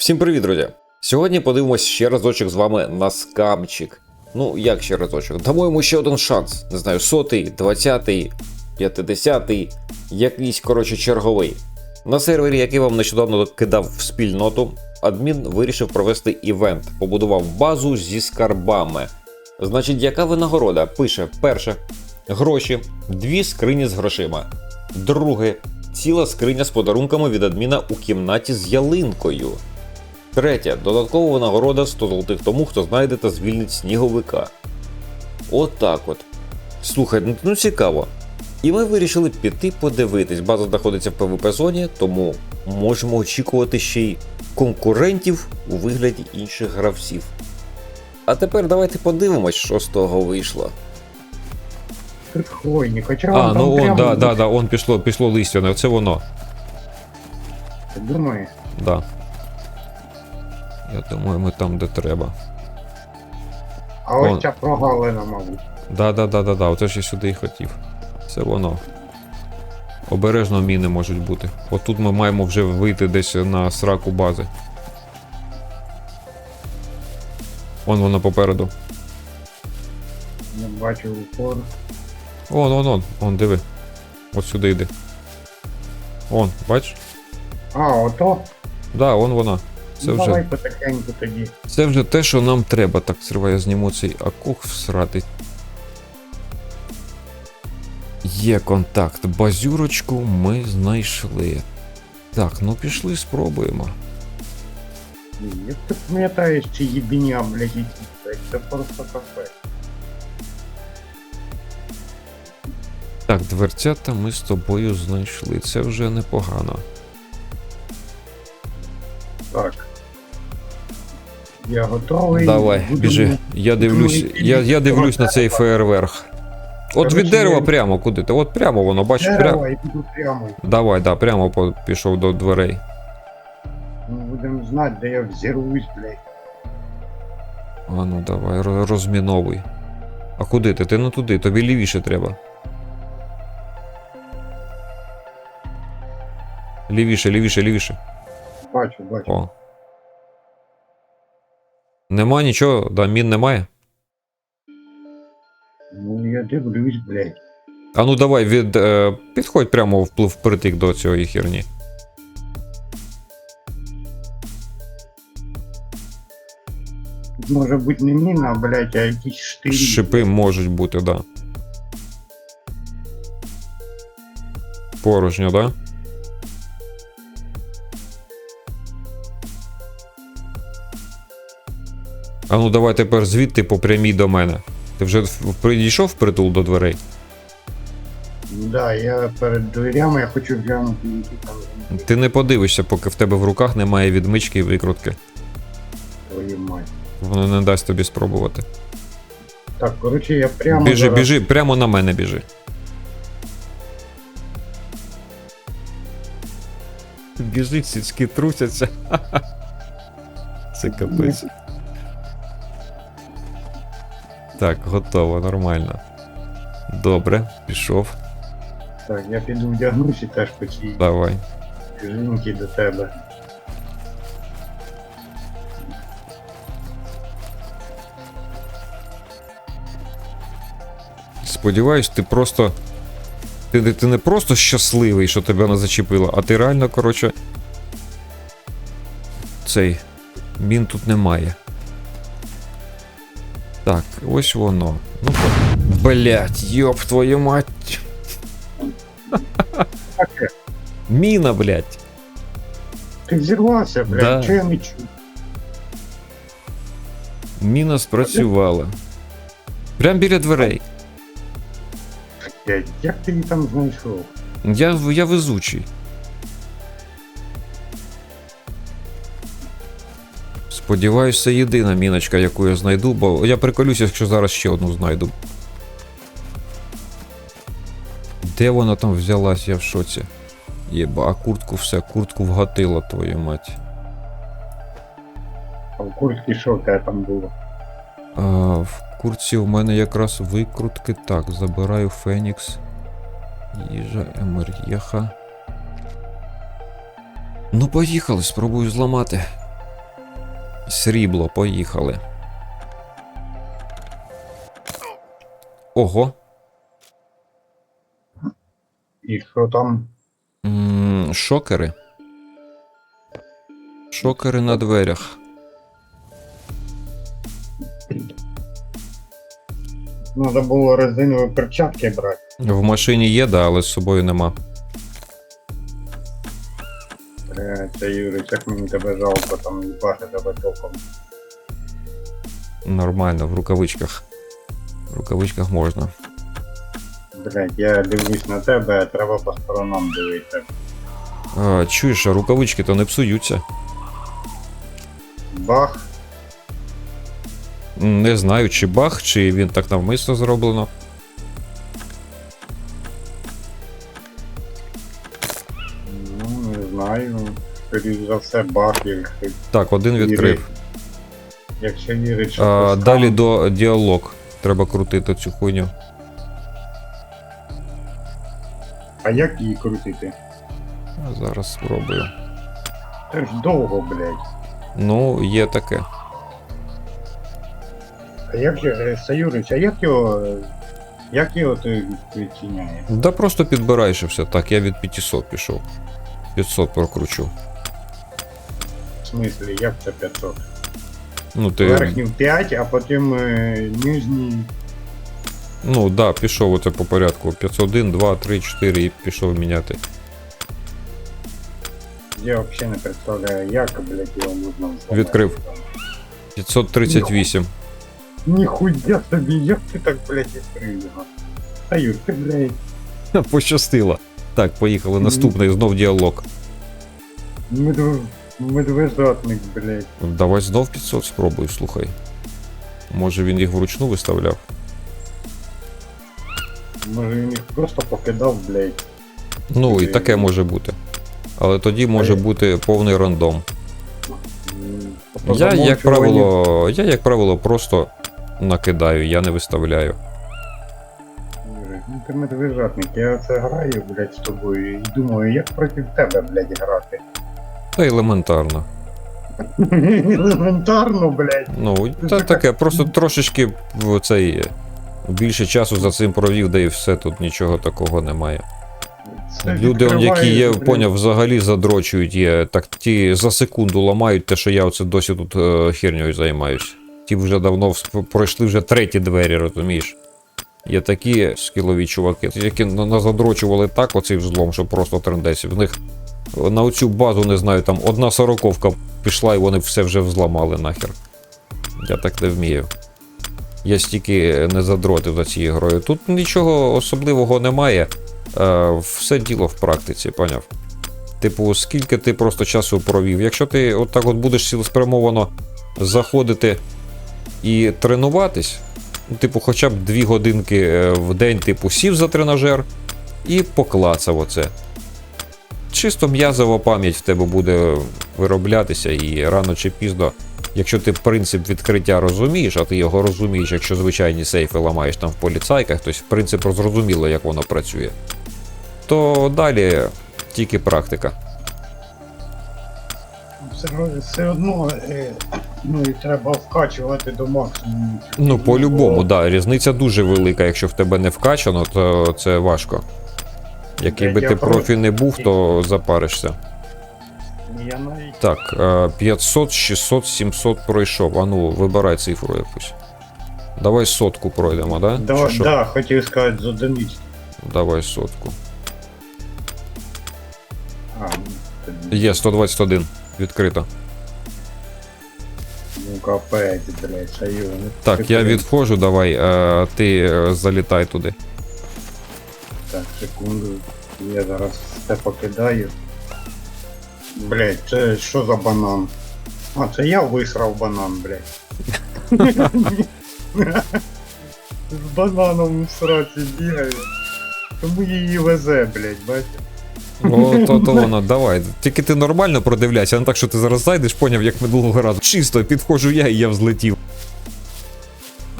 Всім привіт, друзі! Сьогодні подивимось ще разочок з вами на скамчик. Ну, як ще разочок? Дамо йому ще один шанс. Не знаю, сотий, двадцятий, п'ятидесятий, якийсь, коротше, черговий. На сервері, який вам нещодавно кидав в спільноту, адмін вирішив провести івент, побудував базу зі скарбами. Значить, яка винагорода? Пише: перше гроші, дві скрині з грошима. Друге ціла скриня з подарунками від адміна у кімнаті з ялинкою. Третє. Додаткова винагорода 100 золотих тому, хто знайде та звільнить сніговика. От так от. Слухай, ну, ну цікаво. І ми вирішили піти подивитись. База знаходиться в ПВП зоні, тому можемо очікувати ще й конкурентів у вигляді інших гравців. А тепер давайте подивимось, що з того вийшло. Тут хоча А, ну он, да, да, да, он пішло, пішло листяне, це воно. Ти думаєш? Да. Я думаю, ми там, де треба. А ось Он. ця прогалина, мабуть. Да, да, да, да, да, оце ж я сюди і хотів. Це воно. Обережно міни можуть бути. Отут ми маємо вже вийти десь на сраку бази. Вон воно попереду. Не бачу упор. Вон, вон, вон, вон, диви. От сюди йди. Вон, бачиш? А, ото? Да, вон вона. Це ну, вже, давай потихеньку тоді. це вже те, що нам треба. Так, сривай, я зніму цей акух всрати. Є контакт. Базюрочку ми знайшли. Так, ну пішли, спробуємо. Як ти пам'ятаєш ці їбіння, блядь? Це просто кафе. Так, дверцята ми з тобою знайшли. Це вже непогано. Я готовий. Давай, Будемо- біжи. Я дивлюсь, я, я дивлюсь на цей фейерверк. От від дерева прямо куди ти? От прямо воно, бачиш, прямо. і піду прямо. Давай, да, прямо по- пішов до дверей. Ну, будемо знати, де я взірвусь, блядь. А ну давай, ро- розміновуй. А куди ти? Ти не туди, тобі лівіше треба. Лівіше, лівіше, лівіше. Бачу, бачу. О. Нема нічого, да, мін немає. Ну, я дивлюсь, блядь. А ну давай від. Е, підходь прямо впритик до цієї херні. Може бути не міна, блядь, а якісь штирі. Шипи можуть бути, да. Порожньо, да? А ну давай тепер звідти по прямій до мене. Ти вже в- підійшов впритул до дверей? Да, я перед дверями, я хочу глянути, які там Ти не подивишся, поки в тебе в руках немає відмички і викрутки. твою мать. Воно не дасть тобі спробувати. Так, коротше, я прямо біжи, зараз... біжи, прямо на мене біжи. Біжить, січки трусяться. Це капець. Так, готово, нормально. Добре, пішов. Так, я піду вдягнусь і теж по цій Давай. жінки до тебе. Сподіваюсь, ти просто. Ти, ти не просто щасливий, що тебе не зачепило, а ти реально, коротше. Цей. Мін тут немає. Так, ось воно. Ну, блять, йоп твою мать. Таке, Міна, блять. ти взірвався, блядь, Да. чого я не чую? Міна спрацювала. Прям біля дверей. Блядь, як ти її там знайшов? Я, я везучий. Сподіваюсь, це єдина міночка, яку я знайду, бо я приколюся, якщо зараз ще одну знайду. Де вона там взялась, я в шоці. Єба, а куртку все, куртку вгатила, твою мать. А в куртці що в тебе там було? А, в куртці у мене якраз викрутки. Так, забираю Фенікс. Їжа, Емер'єха. Ну, поїхали, спробую зламати. Срібло, поїхали. Ого. І що там? М, Шокери. Шокери на дверях. Надо було резинові перчатки брати. В машині є, да, але з собою нема. Це Юрій, як мені тебе жалко, там їбати тебе током. Нормально, в рукавичках. В рукавичках можна. Блять, я дивлюсь на тебе, а треба по сторонам дивитися. А, чуєш, а рукавички то не псуються. Бах, Не знаю, чи баг, чи він так навмисно зроблено. За все, якщо, Так, один відкрив. якщо вірить, що А, далі до діалог. Треба крутити цю хуйню. А як її крутити? А, Зараз спробую. Це ж довго, блять. Ну, є таке. А як же, е, Саюрич, а як його. Як його ти відчиняє? Да просто підбираєш і все. Так, я від 500 пішов. 500 прокручу. В смислі, як це 500? Ну, ти. Верхній 5, а потім е, нижній. Ну, да, пішов оце по порядку. 501, 2, 3, 4 і пішов міняти. Я взагалі не представляю, як, блядь, його можна взламати. Відкрив. 538. Ніхуя собі, як ти так, блядь, відкрив його? Саюр, ти, блядь, Пощастило. Так, поїхали. Наступний знов діалог. медв... медвежатник, блядь. Давай знов 500 спробуй, слухай. Може він їх вручну виставляв? Може він їх просто покидав, блядь. Ну, і таке може бути. Але тоді може бути повний рандом. По Я, як замовчуванню- правило, я, як правило, просто накидаю, я не виставляю. Юрій, Ну ти медвежатник, я це граю, блядь, з тобою і думаю, як проти тебе, блядь, грати. Та елементарно. Елементарно, блядь. Ну, та таке, просто трошечки цей. Більше часу за цим провів, да і все, тут нічого такого немає. Це Люди, он, які є, поняв, взагалі задрочують, є, так ті за секунду ламають те, що я оце досі тут е, хернею займаюсь. Ті вже давно пройшли вже треті двері, розумієш? Є такі скілові чуваки, які на- назадрочували так оцей взлом, що просто трендець. В них на оцю базу, не знаю, там одна сороковка пішла і вони все вже взламали нахер. Я так не вмію. Я стільки не задротив за цією грою. Тут нічого особливого немає. Е, все діло в практиці, поняв? Типу, скільки ти просто часу провів. Якщо ти отак от будеш цілеспрямовано заходити і тренуватись, ну, типу, хоча б дві годинки е, в день, типу, сів за тренажер і поклацав оце. Чисто м'язова пам'ять в тебе буде вироблятися, і рано чи пізно, якщо ти принцип відкриття розумієш, а ти його розумієш, якщо звичайні сейфи ламаєш там в поліцайках, то в принцип зрозуміло, як воно працює то далі тільки практика. Все, все одно, е, ну і треба вкачувати до максимуму. Ну, по-любому, да, різниця дуже велика. Якщо в тебе не вкачано, то це важко. Який би ти про- профі не був, то запаришся. Я навіть Так, е, 500, 600, 700 пройшов. А ну, вибирай цифру якусь. Давай сотку пройдемо, да? да, Чи що? да, хотів сказати з одиниць. Давай сотку. А, ну, Є 121. Відкрито. ну капець, блядь, ну, Так, я відходжу, давай, е, ти е, залітай туди. Так, секунду. Я зараз все покидаю. Блять, це що за банан? А, це я висрав банан, блять. З бананом в сраці бігаю. Тому її везе, блять, бачиш? О, то, то воно, давай. Тільки ти нормально продивляйся, а не так, що ти зараз зайдеш, поняв, як минулого разу. Чисто підходжу я і я взлетів.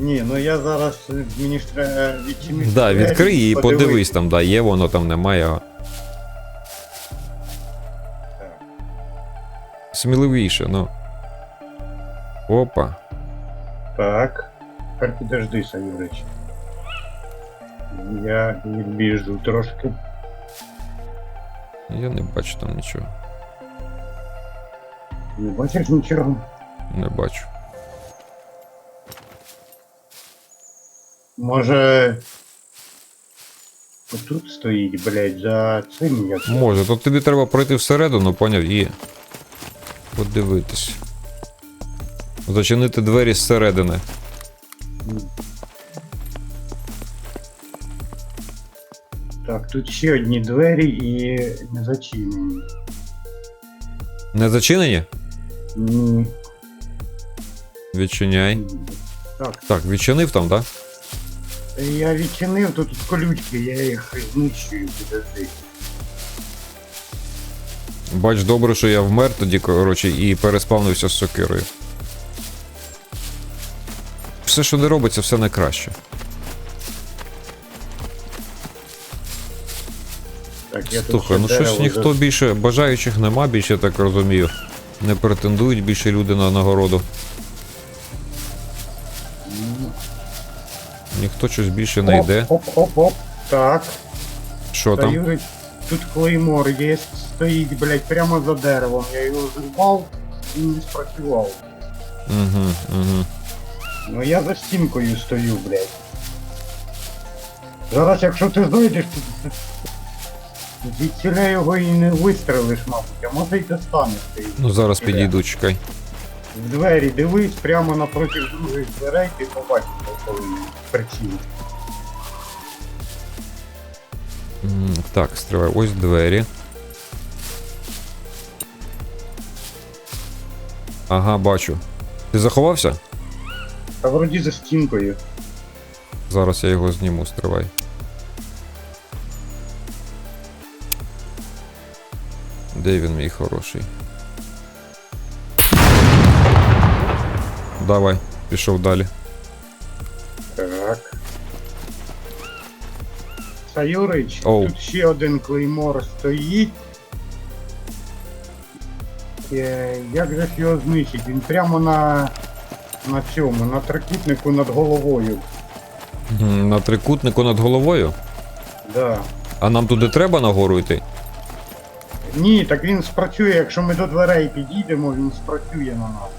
Ні, ну я зараз е, мені ж треба відчинити. Да, відкрий і подивитись. подивись там, да, є воно там, немає. Так. Сміливіше, ну. Опа. Так. Тепер підожди, Саюрич. Я відбіжу трошки. Я не бачу там нічого. Не бачиш нічого? Не бачу. Може. Отут стоїть, блядь, за цим як. Може, то тобі треба пройти всередину, поняв, і подивитись. Зачинити двері зсередини. Так, тут ще одні двері і не зачинені. Не зачинені? Ні. Відчиняй. Так, Так, відчинив там, так? Я відчинив, тут колючки, я їх знищую, підожди. Бач, добре, що я вмер тоді, коротше, і переспавнився з сокирою. Все, що не робиться, все найкраще. Так, я Слухай, ну щось дерево ніхто більше бажаючих нема, більше я так розумію. Не претендують більше люди на нагороду. Ніхто щось більше не йде. Оп, оп, оп. Так, Що та там? Юрич, тут клеймор є, стоїть, блядь, прямо за деревом. Я його зрубав і не спрацював. Угу, угу. Ну я за стінкою стою, блядь. Зараз, якщо ти зайдеш, то звідсіля його і не вистрелиш, мабуть, а може й достанеш ти. Ну зараз підійду, чекай. В двері дивись, прямо напроти других дверей ти побачиш, приціл. М, Так, стривай, ось двері. Ага, бачу. Ти заховався? Та вроді за стінкою. Зараз я його зніму, стривай. Де він мій хороший? Давай, пішов далі. Так. Саюрич, Оу. тут ще один клеймор стоїть. Е, Як же ж його знищить? Він прямо на, на цьому, на трикутнику над головою. М, На трикутнику над головою? Да. А нам туди треба нагору йти? Ні, так він спрацює, якщо ми до дверей підійдемо, він спрацює на нас.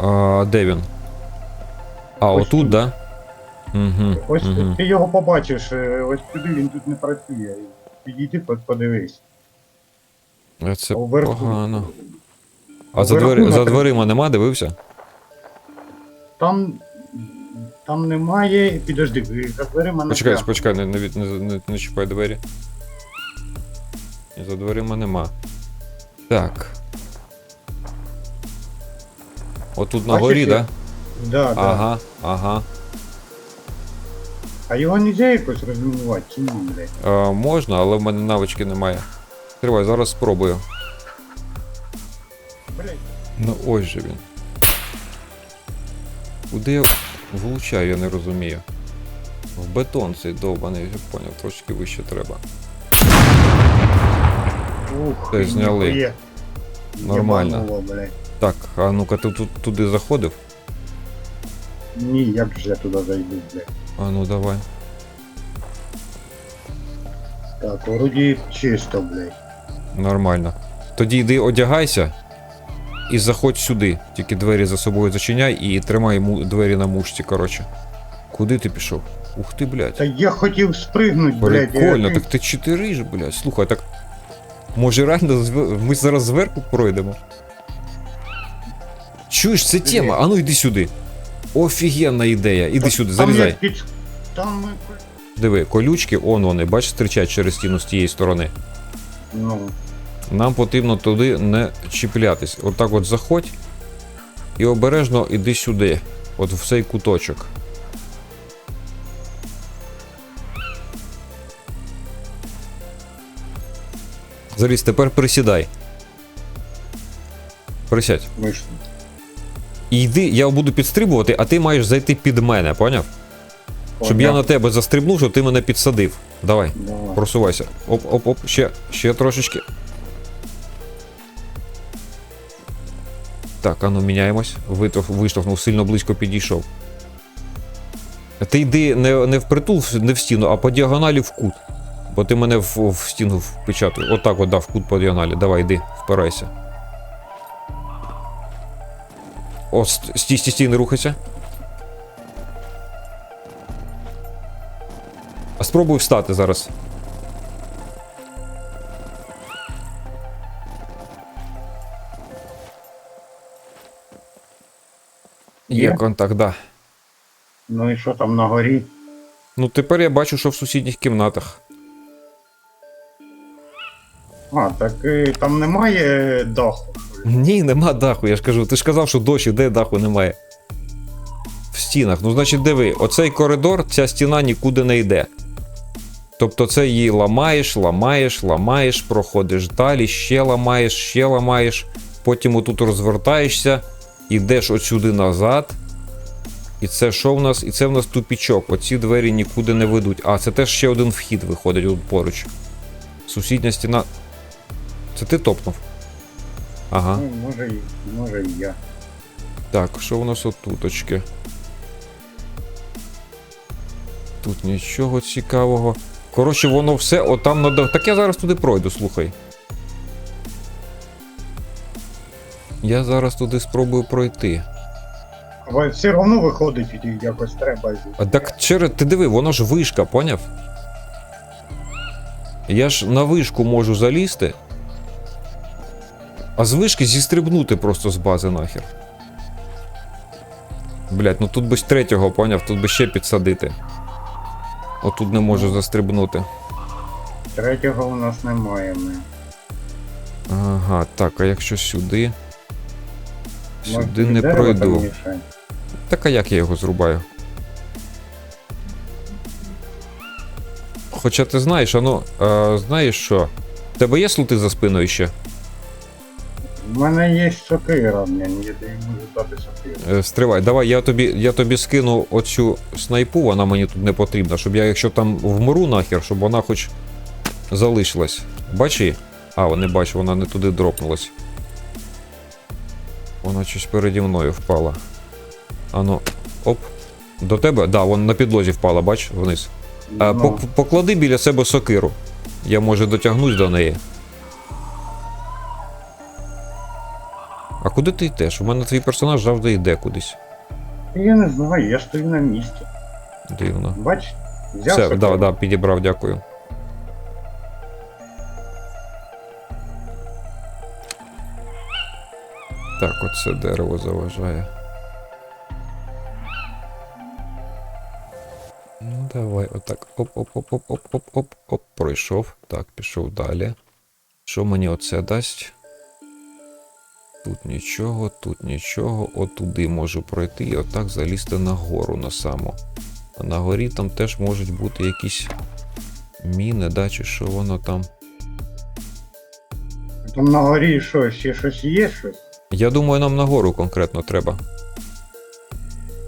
А, де він? А, Ось отут, тут. да? Угу, Ось угу. ти його побачиш, е, ось туди він тут не працює. Підійди, под- подивись. Це Уверху. погано. А за, двері, за на- дверима нема, дивився? Там. Там немає. Підожди, за дверима не Почекай, прямо. почекай, не, не, від- не, не, не чіпай двері. Ні, За дверима нема. Так. Отут на горі, да? Да, да. Ага, ага. А його нельзя якось розмінувати, чи ні, блядь? Е, можна, але в мене навички немає. Тривай, зараз спробую. Блядь. Ну ось же він. Куди я влучаю, я не розумію. В бетон цей довбаний, я поняв, трошки вище треба. Ух, Це зняли. ніхуя. Нормально. Єбануло, блядь. Так, а ну-ка ти тут туди заходив? Ні, як же я туди зайду, блядь. А ну давай. Так, вроді чисто, блядь. Нормально. Тоді йди одягайся і заходь сюди. Тільки двері за собою зачиняй і тримай му- двері на мушці, коротше. Куди ти пішов? Ух ти, блядь. Та я хотів спригнути, блядь. Прикольно, я... так ти чотири ж, блядь. Слухай, так. Може реально зве- ми зараз зверху пройдемо? Чуєш, це тема, а ну йди сюди. Офігенна ідея. Іди сюди, залізай. Там ми... Диви, колючки, он вони, бачиш, стирчать через стіну з тієї сторони. Ну, Нам потрібно туди не чіплятись. Отак от заходь і обережно іди сюди. От в цей куточок. Залізь, тепер присідай. Присядь. ми ж... І йди, я буду підстрибувати, а ти маєш зайти під мене, поняв? Щоб я на тебе застрибнув, щоб ти мене підсадив. Давай. Давай. Просувайся. Оп, оп, оп, ще, ще трошечки. Так, ану міняємось. Витов, виштовхнув, сильно близько підійшов. Ти йди не, не впритул, не в стіну, а по діагоналі в кут. Бо ти мене в, в стіну впечатуєш. Отак от дав в кут по діагоналі. Давай, йди, впирайся. О, ст- стій, стій, стій, не рухайся. А спробуй встати зараз. Є Є? контакт, да. Ну і що там на горі? Ну тепер я бачу, що в сусідніх кімнатах. А, так е, там немає даху. Ні, нема даху, я ж кажу. Ти ж казав, що дощ іде, даху немає. В стінах. Ну, значить, диви, оцей коридор, ця стіна нікуди не йде. Тобто це її ламаєш, ламаєш, ламаєш, проходиш далі, ще ламаєш, ще ламаєш. Потім отут розвертаєшся, ідеш отсюди назад. І це що в нас? І це в нас тупічок. Оці двері нікуди не ведуть. А, це теж ще один вхід виходить тут поруч. Сусідня стіна. Це ти топнув? Ага. Ну, може, і, може і я. Так, що у нас отуточки? Тут нічого цікавого. Коротше, воно все отам надо. Так я зараз туди пройду, слухай. Я зараз туди спробую пройти. Але все одно виходить, якось треба. А так через. Ти диви, воно ж вишка, поняв? Я ж на вишку можу залізти. А з вишки зістрибнути просто з бази нахер. Блять, ну тут би третього, поняв, тут би ще підсадити. Отут не можу застрибнути. Третього у нас немає. Ми. Ага, так, а якщо сюди. Сюди тобі не пройду. Так а як я його зрубаю? Хоча ти знаєш, ану, е, знаєш що? Тебе є слути за спиною ще? У мене є сокира, я тобі можу дати сокиру. Е, стривай, давай, я тобі, я тобі скину оцю снайпу, вона мені тут не потрібна, щоб я, якщо там вмру нахер, щоб вона хоч залишилась. Бачи? А, не бачу, вона не туди дропнулась. Вона щось переді мною впала. Ану, оп. До тебе? Да, вона на підлозі впала, бач, вниз. А, Ну, пок- поклади біля себе сокиру. Я може дотягнусь до неї. Куди ти йдеш? У мене твій персонаж завжди йде кудись. Я не знаю, я стою на місці. Дивно. Бач? Взяв Все, да, да, підібрав, дякую. Так, оце дерево заважає. Ну, давай, отак. Оп-оп-оп-оп-оп-оп-оп. Пройшов. Так, пішов далі. Що мені оце дасть? Тут нічого, тут нічого. Отуди можу пройти і отак залізти нагору на саму. А на горі там теж можуть бути якісь міни, да, чи що воно там. Там на горі що, ще щось є щось? Я думаю, нам нагору конкретно треба.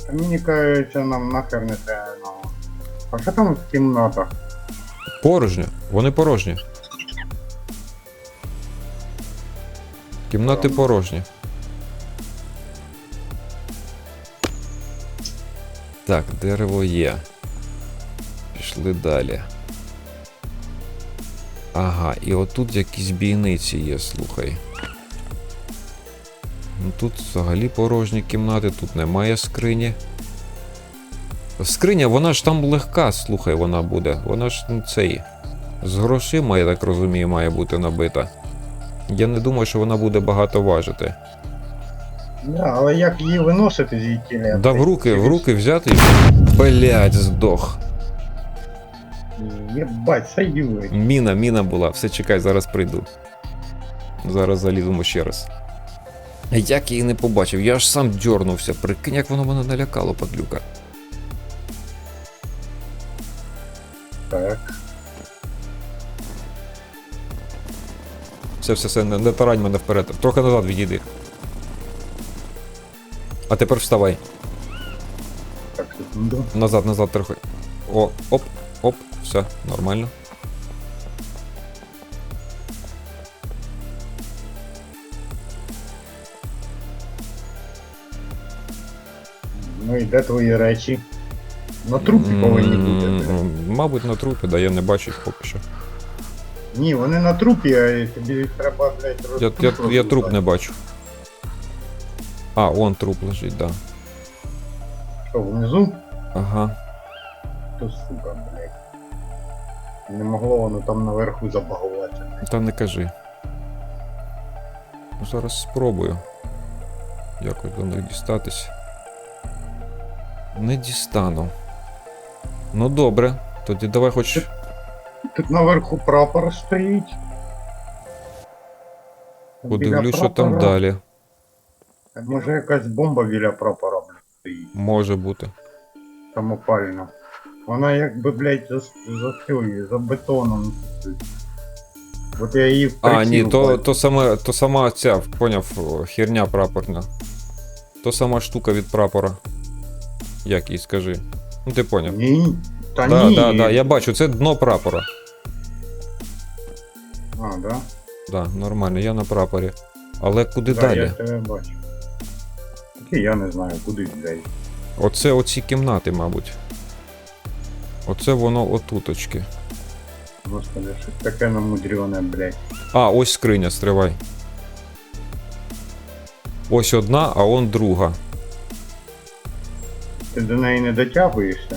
Та мені кажеться, нам нахер не треба. ну. А що там в кімнатах? Порожньо, вони порожні. Кімнати порожні. Так, дерево є. Пішли далі. Ага, і отут якісь бійниці є, слухай. Ну тут взагалі порожні кімнати, тут немає скрині. Скриня, вона ж там легка, слухай, вона буде. Вона ж ну, цей. З грошима, я так розумію, має бути набита. Я не думаю, що вона буде багато важити. Да, але як її виносити звідти? Да в руки, в руки взяти і. Блять, здох. Єбать, це юрить. Міна, міна була. Все чекай, зараз прийду. Зараз заліземо ще раз. Як її не побачив, я аж сам дьорнувся. Прикинь, як воно мене налякало, падлюка. Так. Все, все, все, не, не тарань мене вперед. Трохи назад відійди. А тепер вставай. Так, секунду. Назад, назад трохи. О, оп, оп, все, нормально. Ну і де твої речі? На трупі повинні бути. М. Мабуть, на трупі, да, я не бачу їх поки що. Ні, вони на трупі, а тобі треба, блядь. Я, я, я труп не бачу. А, он труп лежить, да. Що, внизу? Ага. То сука, блядь. Не могло воно там наверху забагувати. Та не кажи. Ну, Зараз спробую. Якось до них дістатись. Не дістану. Ну добре. Тоді давай хоч. Тут наверху прапор стоїть. Подивлюсь, що там далі. Може якась бомба біля прапора, блядь, стоїть. Може бути. Самопальна. Вона якби, блядь, за, за за бетоном. От я її А, ні, то, то, саме, то сама ця, поняв, херня прапорна. То сама штука від прапора. Як їй скажи. Ну ти поняв. Ні, та Да, ні. да, да, я бачу, це дно прапора. А, да? Да, нормально, я на прапорі. Але куди да, далі? я тебе бачу. Таке я не знаю, куди блядь. Оце оці кімнати, мабуть. Оце воно отуточки. Господи, щось таке намудрюване, блядь. А, ось скриня, стривай. Ось одна, а он друга. Ти до неї не дотягуєшся?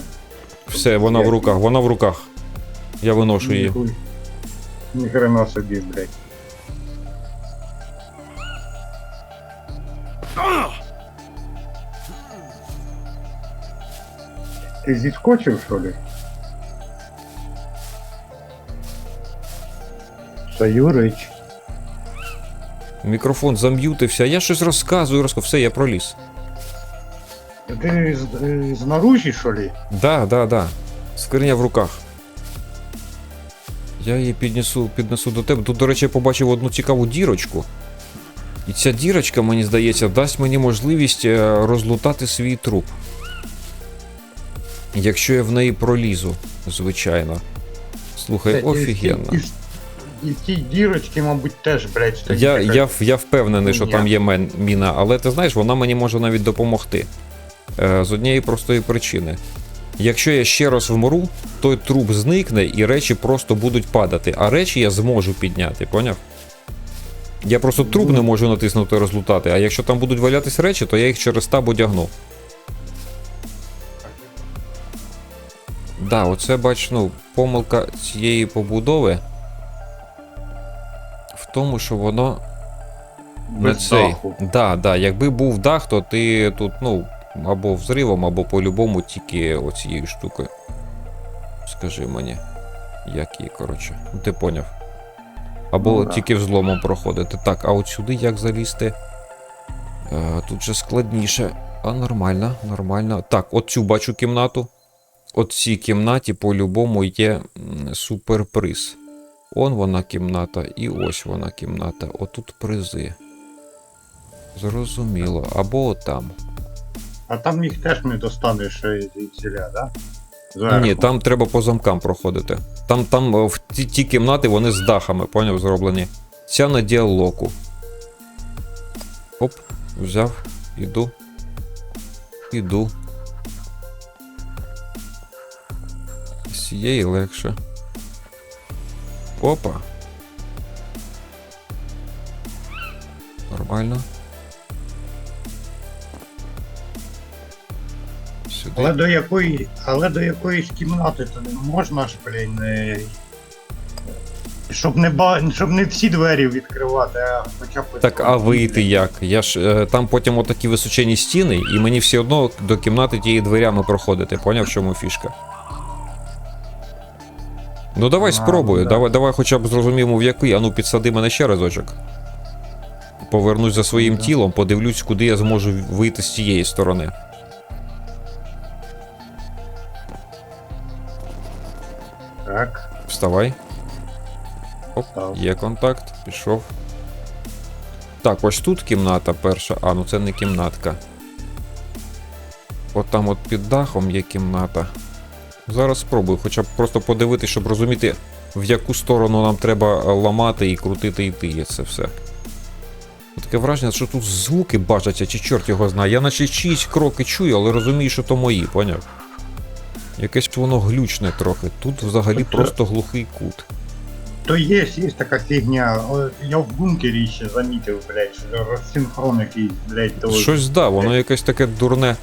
Все, вона в руках, вона в руках. Я виношу її. Ніхуй. Ніхрена собі, блядь. Ти зіскочив, що ли? Саюрич. Мікрофон зам'ютився, я щось розказую, розказую. Все, я проліз. Ти з, е, знаружі, що ли? Да, да, да. Скриня в руках. Я її піднесу, піднесу до тебе. Тут, до речі, я побачив одну цікаву дірочку. І ця дірочка, мені здається, дасть мені можливість е, розлутати свій труп. Якщо я в неї пролізу, звичайно. Слухай, офігенно. І, ті дірочки, мабуть, теж, блядь, стоїть. Я, я, я впевнений, що там є мен- міна, але ти знаєш, вона мені може навіть допомогти. Е, з однієї простої причини. Якщо я ще раз вмру, той труп зникне і речі просто будуть падати, а речі я зможу підняти, поняв? Я просто труп не можу натиснути і розлутати, а якщо там будуть валятись речі, то я їх через таб одягну. Да, оце бач, ну, помилка цієї побудови в тому, що воно не Без цей. даху. Да, да, якби був дах, то ти тут, ну, або взривом, або по-любому тільки оцією штукою. Скажи мені, як її, коротше. Ти поняв. Або Ну, да. тільки взломом проходити. Так, а от сюди як залізти? Е, тут же складніше. А нормально, нормально. Так, от цю бачу кімнату. От цій кімнаті по-любому є суперприз. Он вона кімната, і ось вона кімната. Отут призи. Зрозуміло. Або отам. А там їх теж не достанеш е, звідсіля, да? Зверху. Ні, там треба по замкам проходити. Там, там е, в ті, ті кімнати вони з дахами, поняв, зроблені. Ця на діалогу. Оп, взяв, іду. Іду. З цієї легше. Опа. Нормально. Сюди. Але до якої, але до якоїсь кімнати то не можна ж, блін, не... Щоб не ба... щоб не всі двері відкривати, а хоча б. Так, а вийти як? Я ж е, там потім отакі височені стіни, і мені все одно до кімнати тієї дверями проходити. Поняв, в чому фішка? Ну давай А, спробую. да. Давай, давай хоча б зрозуміємо в який. Ану, підсади мене ще разочок. Повернусь за своїм Да. тілом, подивлюсь, куди я зможу вийти з цієї сторони. Так, Вставай. Оп, Встав. є контакт, пішов. Так, ось тут кімната перша. А, ну це не кімнатка. От там от під дахом є кімната. Зараз спробую, хоча б просто подивитися, щоб розуміти, в яку сторону нам треба ламати і крутити йти є це все. Таке враження, що тут звуки бажаться, чи чорт його знає. Я наче чиїсь кроки чую, але розумію, що то мої, поняв? Якесь воно глючне трохи. Тут взагалі Оце- просто глухий кут. То є, є така фігня. О, Я в бункері ще замітив, блядь, що розсинхрон якийсь, блядь, то. Щось да, воно якесь таке дурне.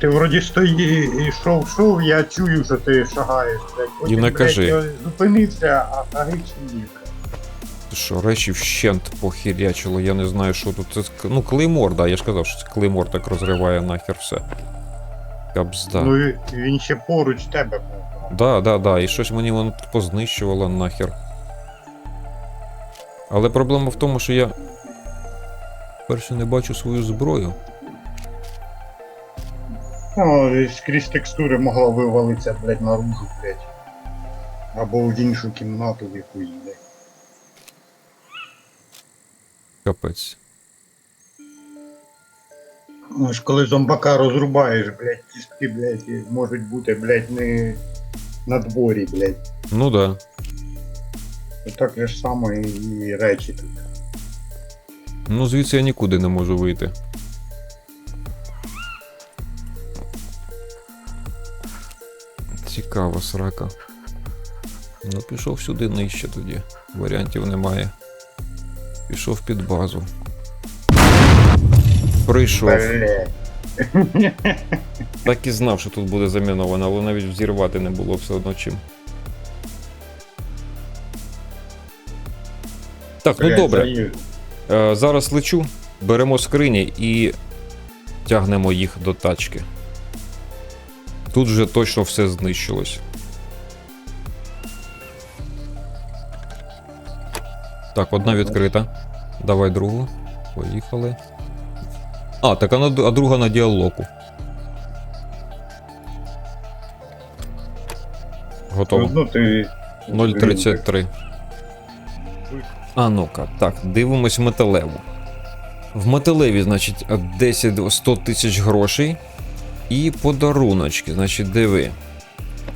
Ти вроді стої, і шов, шов, я чую, що ти шагаєш, блядь. Потім, не кажи. Блядь, я зупинився, а шаги. Ти Що речі вщент похірячило, я не знаю, що тут. Це, ск- ну, клеймор, да, я ж казав, що це клеймор так розриває нахер все. Кабзда. Ну і він ще поруч тебе був. Да, да, да, і щось мені воно тут познищувало нахер. Але проблема в тому, що я перше не бачу свою зброю. Ну, і скрізь текстури могла вивалитися, блядь, наружу, блядь. Або в іншу кімнату в якусь, блядь. Капець. Ну ж коли зомбака розрубаєш, блядь, кістки, блядь, можуть бути, блядь, не на дворі, блядь. Ну да. Так же ж само і, і речі тут. Ну звідси я нікуди не можу вийти. Цікава срака. Ну, пішов сюди нижче тоді. Варіантів немає. Пішов під базу. Прийшов. Так і знав, що тут буде заміновано, але навіть взірвати не було все одно чим. Так, ну добре. Е, зараз лечу, беремо скрині і тягнемо їх до тачки. Тут вже точно все знищилось. Так, одна відкрита. Давай другу. Поїхали. А, так а, на- а друга на діалогу. Готово. Ну ти. 0,33. А ну-ка, так, дивимось металеву. В металеві, значить, 10 100 тисяч грошей. І подаруночки, значить, диви.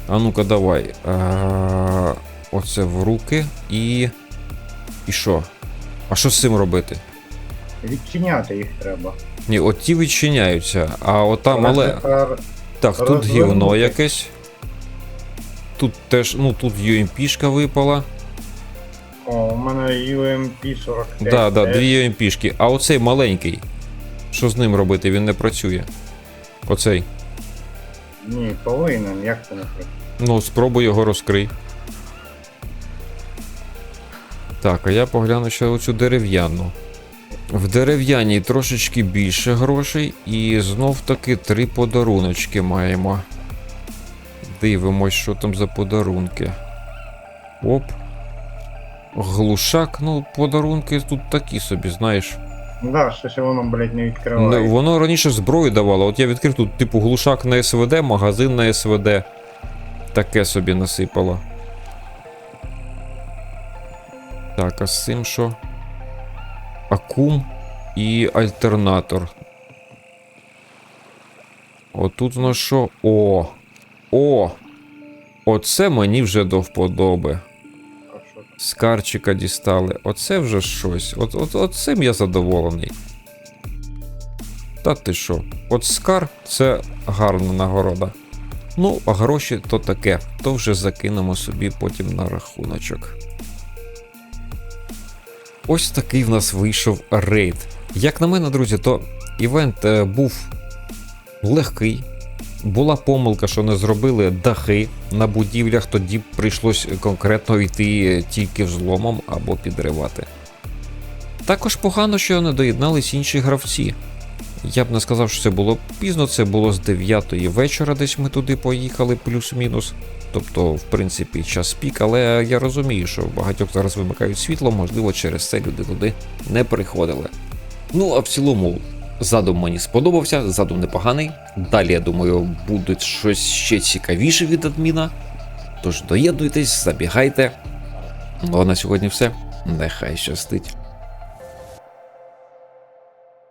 А ну-ка, давай. А, оце в руки і. І що? А що з цим робити? Відчиняти їх треба. Ні, от ті відчиняються, а ота мале. Тепер Так, тут гівно якесь. Тут теж, ну тут UMP-шка випала. О, у мене UMP 45. Да, да, дві UMP-шки. А оцей маленький. Що з ним робити? Він не працює. Оцей. Ні, повинен, як це не працює? Ну, спробуй його розкрий. Так, а я погляну ще оцю дерев'яну. В дерев'яній трошечки більше грошей, і знов таки три подаруночки маємо. Дивимось, що там за подарунки. Оп. Глушак, ну, подарунки тут такі собі, знаєш. Да, щось воно, блядь, не відкриває. воно раніше зброю давало. От я відкрив тут, типу, глушак на СВД, магазин на СВД. Таке собі насипало. Так, а з цим що? Акум і альтернатор. Отут на що? О! О! Оце мені вже до вподоби. А що там? З карчика дістали. Оце вже щось. От, от, от цим я задоволений. Та ти що? От скар це гарна нагорода. Ну, а гроші то таке, то вже закинемо собі потім на рахуночок. Ось такий в нас вийшов рейд. Як на мене, друзі, то івент е, був легкий. Була помилка, що не зробили дахи на будівлях, тоді б прийшлось конкретно йти тільки взломом або підривати. Також погано, що не доєднались інші гравці. Я б не сказав, що це було пізно, це було з 9 вечора, десь ми туди поїхали, плюс-мінус. Тобто, в принципі, час пік, але я розумію, що багатьох зараз вимикають світло, можливо, через це люди туди не приходили. Ну, а в цілому, задум мені сподобався, задум непоганий. Далі, я думаю, буде щось ще цікавіше від адміна. Тож доєднуйтесь, забігайте. Ну а на сьогодні все. Нехай щастить.